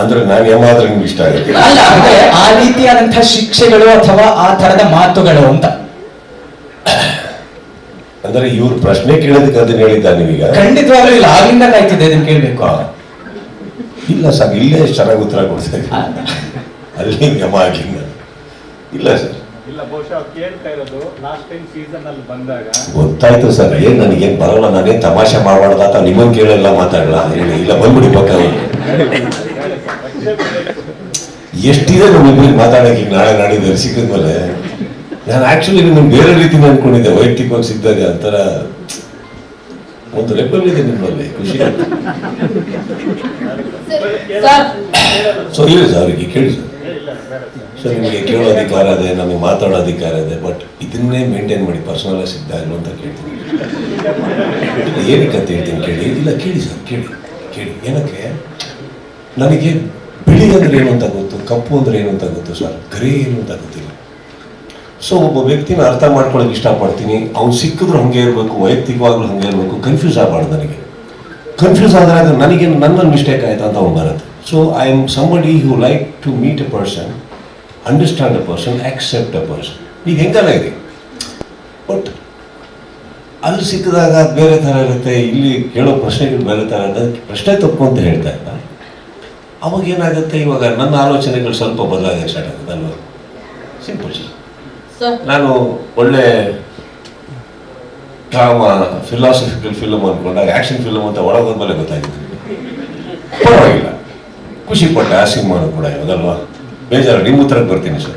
ಅಂದ್ರೆ ನಾನು ಏಮಾದ್ರೆ ನಿಮ್ಗೆ ಇಷ್ಟ ಆಗುತ್ತೆ. ಅಲ್ಲ ಅಂದ್ರೆ ಆ ರೀತಿಯಾದಂತಹ ಶಿಕ್ಷೆಗಳು ಅಥವಾ ಆ ತರದ ಮಾತುಗಳು ಅಂತ. ಅಂದ್ರೆ ಇವ್ರು ಪ್ರಶ್ನೆ ಕೇಳೋದಕ್ಕೆ ಅದನ್ನ ಹೇಳಿದ್ದ ನೀವೀಗ? ಖಂಡಿತವಾಗ್ಲೂ ಇಲ್ಲ ಆಗಿಂದ ಕಾಯ್ತಿದ್ದೆ ಅದನ್ನ ಕೇಳ್ಬೇಕು. ಇಲ್ಲ ಸರ್ ಇಲ್ಲೇ ಎಷ್ಟು ಚೆನ್ನಾಗಿ ಉತ್ತರ ಕೊಡ್ತಾರೆ ಅಲ್ಲಿ ಯಮ ಆಗಿಲ್ಲ. ಇಲ್ಲ ಸರ್. ಇಲ್ಲ ಬಹುಶಃ ಅವ್ರು ಕೇಳ್ತಾ ಲಾಸ್ಟ್ ಟೈಮ್ ಸೀಸನ್ ಅಲ್ಲಿ ಬಂದಾಗ. ಗೊತ್ತಾಯ್ತು ಸರ್ ಏನ್ ನನಗೇನ್ ಬರಲ್ಲ ನಾನೇನ್ ತಮಾಷೆ ಮಾಡಬಾರ್ದ ಅಥವಾ ನಿಮ್ಮನ್ ಕೇಳಲ್ಲ ಮಾತಾಡಲ್ಲ. ಹೇಳಿ ಇಲ್ಲ ಬಂದ್ಬಿಡಿ ಪಕ್ಕ. ಎಷ್ಟಿದೆ ನಮ್ಮಿಬ್ಬರಿಗೆ ಮಾತಾಡಕ್ಕೆ ಈಗ ನಾಳೆ ನಾಡಿದ್ದು ಸಿಕ್ಕಿದ್ಮೇಲೆ ನಾನು ಆಕ್ಚುಲಿ ನಿಮ್ಮನ್ನು ಬೇರೆ ರೀತಿ ಅನ್ಕೊಂಡಿದ್ದೆ ವೈಯಕ್ತಿಕವಾಗಿ ಸಿಗ್ತಾರೆ ಒಂಥರ ಒಂದು ರೆಬಲ್ ಇದೆ ನಿಮ್ಮಲ್ಲಿ, ಖುಷಿ. ಸೊ ಇಲ್ಲ ಸರ್, ಅವರಿಗೆ ಕೇಳಿ ಸರ್. ಸೊ ನಿಮಗೆ ಕೇಳೋ ಅಧಿಕಾರ ಇದೆ, ನಮಗೆ ಮಾತಾಡೋ ಅಧಿಕಾರ ಇದೆ ಬಟ್ ಇದನ್ನೇ ಮೇಂಟೈನ್ ಮಾಡಿ ಪರ್ಸನಲ್ ಇಲ್ಲ ಅಂತ ಕೇಳ್ತೀನಿ. ಏನಕ್ಕೆ ಅಂತ ಹೇಳ್ತೀನಿ ಕೇಳಿ, ಇಲ್ಲ, ಕೇಳಿ ಸರ್, ಕೇಳಿ ಕೇಳಿ. ಏನಕ್ಕೆ? ನನಗೆ ಬಿಳಿ ಅಂದ್ರೆ ಏನು ಅಂತ ಗೊತ್ತು, ಕಪ್ಪು ಅಂದ್ರೆ ಏನು ಅಂತ ಗೊತ್ತು ಸರ್? ಗ್ರೇ ಏನು ಅಂತ ಗೊತ್ತಿಲ್ಲ. ಸೊ ಒಬ್ಬ ವ್ಯಕ್ತಿನ ಅರ್ಥ ಮಾಡ್ಕೊಳ್ಳೋಕೆ ಇಷ್ಟಪಡ್ತೀನಿ. ಅವ್ನು ಸಿಕ್ಕಿದ್ರು ಹಂಗೆ ಇರಬೇಕು, ವೈಯಕ್ತಿಕವಾಗ್ಲೂ ಹಂಗೆ ಇರಬೇಕು ಕನ್ಫ್ಯೂಸ್ ಆಗಬಾರ್ದು ನನಗೆ. ಕನ್ಫ್ಯೂಸ್ ಆದ್ರೆ ಅದು ನನಗೆ ನನ್ನ ಮಿಸ್ಟೇಕ್ ಆಯ್ತು ಅಂತ ಅವ್ನು ಬರುತ್ತೆ. So I am somebody who like to meet a person understand a person accept a person ಈಗ ಹೆಂಗಲ್ಲ ಇದೆ? ಬಟ್ ಅಲ್ಲಿ ಸಿಕ್ಕಿದಾಗ ಬೇರೆ ಥರ ಇರುತ್ತೆ, ಇಲ್ಲಿ ಕೇಳೋ ಪ್ರಶ್ನೆಗಳು ಬೇರೆ ಥರ ಇರುತ್ತೆ, ಪ್ರಶ್ನೆ ತಪ್ಪು ಅಂತ ಹೇಳ್ತಾ ಇಲ್ಲ ಅವಾಗ ಏನಾಗುತ್ತೆ ಇವಾಗ ನನ್ನ ಆಲೋಚನೆಗಳು ಸ್ವಲ್ಪ ಬದಲಾಗಕ್ಕೆ ಸ್ಟಾರ್ಟ್ ಆಗುತ್ತೆ ಅಲ್ವಾ? ಸಿಂಪಲ್ ಸರ್ ನಾನು ಒಳ್ಳೆ ಡ್ರಾಮಾ ಫಿಲಾಸಫಿಕಲ್ ಫಿಲಮ್ ಅಂದ್ಕೊಂಡಾಗ ಆ್ಯಕ್ಷನ್ ಫಿಲಮ್ ಅಂತ ಒಳಗೋದ್ಮೇಲೆ ಗೊತ್ತಾಯ್ತು ಪರವಾಗಿಲ್ಲ. ಖುಷಿ ಪಟ್ಟೆ ಆ ಸಿನಿಮಾನು ಕೂಡ ಇವಾಗಲ್ವಾ ಬೇಜಾರು ನಿಮ್ಮ ಉತ್ತರಕ್ಕೆ ಬರ್ತೀನಿ ಸರ್